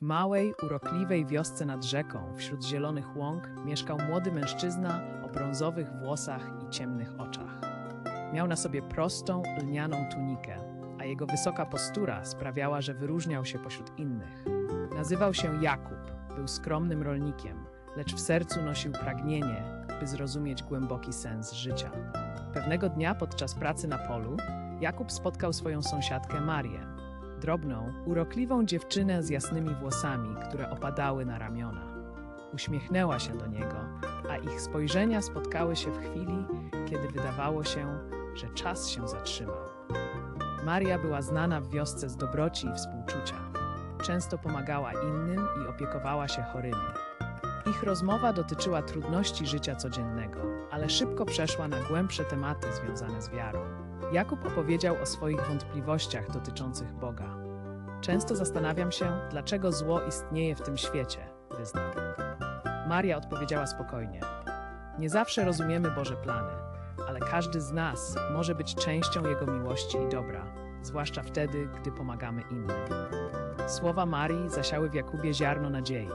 W małej, urokliwej wiosce nad rzeką, wśród zielonych łąk, mieszkał młody mężczyzna o brązowych włosach i ciemnych oczach. Miał na sobie prostą, lnianą tunikę, a jego wysoka postura sprawiała, że wyróżniał się pośród innych. Nazywał się Jakub, był skromnym rolnikiem, lecz w sercu nosił pragnienie, by zrozumieć głęboki sens życia. Pewnego dnia podczas pracy na polu Jakub spotkał swoją sąsiadkę Marię, drobną, urokliwą dziewczynę z jasnymi włosami, które opadały na ramiona. Uśmiechnęła się do niego, a ich spojrzenia spotkały się w chwili, kiedy wydawało się, że czas się zatrzymał. Maria była znana w wiosce z dobroci i współczucia. Często pomagała innym i opiekowała się chorymi. Ich rozmowa dotyczyła trudności życia codziennego, ale szybko przeszła na głębsze tematy związane z wiarą. Jakub opowiedział o swoich wątpliwościach dotyczących Boga. Często zastanawiam się, dlaczego zło istnieje w tym świecie, wyznał. Maria odpowiedziała spokojnie. Nie zawsze rozumiemy Boże plany, ale każdy z nas może być częścią Jego miłości i dobra, zwłaszcza wtedy, gdy pomagamy innym. Słowa Marii zasiały w Jakubie ziarno nadziei.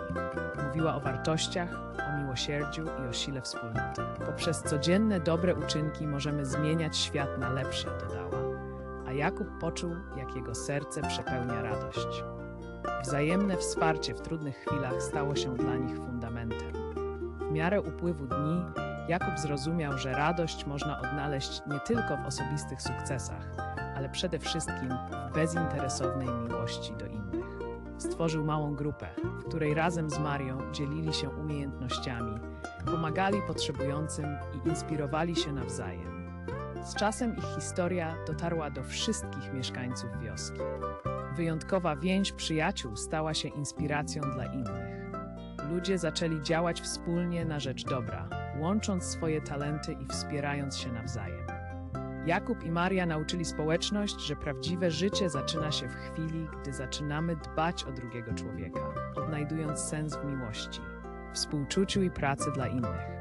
Mówiła o wartościach, o miłosierdziu i o sile wspólnoty. Poprzez codzienne dobre uczynki możemy zmieniać świat na lepszy, dodała. A Jakub poczuł, jak jego serce przepełnia radość. Wzajemne wsparcie w trudnych chwilach stało się dla nich fundamentem. W miarę upływu dni Jakub zrozumiał, że radość można odnaleźć nie tylko w osobistych sukcesach, ale przede wszystkim w bezinteresownej miłości do innych. Stworzył małą grupę, w której razem z Marią dzielili się umiejętnościami, pomagali potrzebującym i inspirowali się nawzajem. Z czasem ich historia dotarła do wszystkich mieszkańców wioski. Wyjątkowa więź przyjaciół stała się inspiracją dla innych. Ludzie zaczęli działać wspólnie na rzecz dobra, łącząc swoje talenty i wspierając się nawzajem. Jakub i Maria nauczyli społeczność, że prawdziwe życie zaczyna się w chwili, gdy zaczynamy dbać o drugiego człowieka, odnajdując sens w miłości, współczuciu i pracy dla innych.